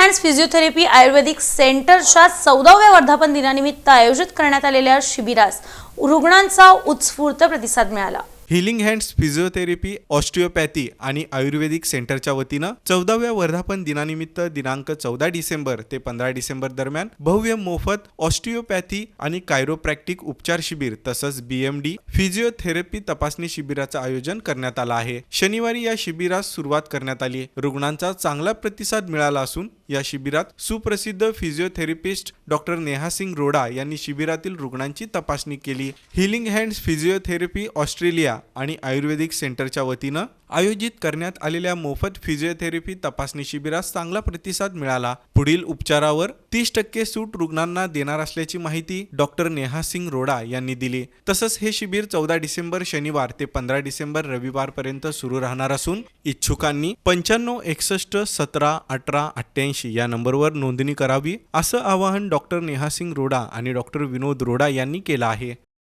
Hands physiotherapy आयुर्वेदिक सेंटरच्या चौदाव्या वर्धापन दिनानिमित्त आयोजित करण्यात आलेल्या शिबिरास रुग्णांचा उत्स्फूर्त प्रतिसाद मिळाला. हिलिंग हँड्स फिजिओथेरपी ऑस्टिओपॅथी आणि आयुर्वेदिक सेंटरच्या वतीनं चौदाव्या वर्धापन दिनानिमित्त दिनांक चौदा डिसेंबर ते पंधरा डिसेंबर दरम्यान भव्य मोफत ऑस्टिओपॅथी आणि कायरोप्रॅक्टिक उपचार शिबिर तसंच बीएमडी फिजिओथेरपी तपासणी शिबिराचं आयोजन करण्यात आलं आहे. शनिवारी या शिबिरास सुरुवात करण्यात आली. रुग्णांचा चांगला प्रतिसाद मिळाला असून या शिबिरात सुप्रसिद्ध फिजिओथेरपिस्ट डॉक्टर नेहा सिंग रोडा यांनी शिबिरातील रुग्णांची तपासणी केली. हिलिंग हँड्स फिजिओथेरपी ऑस्ट्रेलिया आणि आयुर्वेदिक सेंटरच्या वतीनं आयोजित करण्यात आलेल्या मोफत फिजिओथेरपी तपासणी शिबिरास चांगला प्रतिसाद मिळाला. पुढील उपचारावर तीस टक्के सूट रुग्णांना देणार असल्याची माहिती डॉक्टर नेहा सिंग रोडा यांनी दिली. तसंच हे शिबिर चौदा डिसेंबर शनिवार ते पंधरा डिसेंबर रविवारपर्यंत सुरू राहणार असून इच्छुकांनी पंच्याण्णव एकसष्ट सतरा अठरा अठ्ठ्याऐंशी या नंबरवर नोंदणी करावी असं आवाहन डॉक्टर नेहा सिंग रोडा आणि डॉक्टर विनोद रोडा यांनी केलं आहे.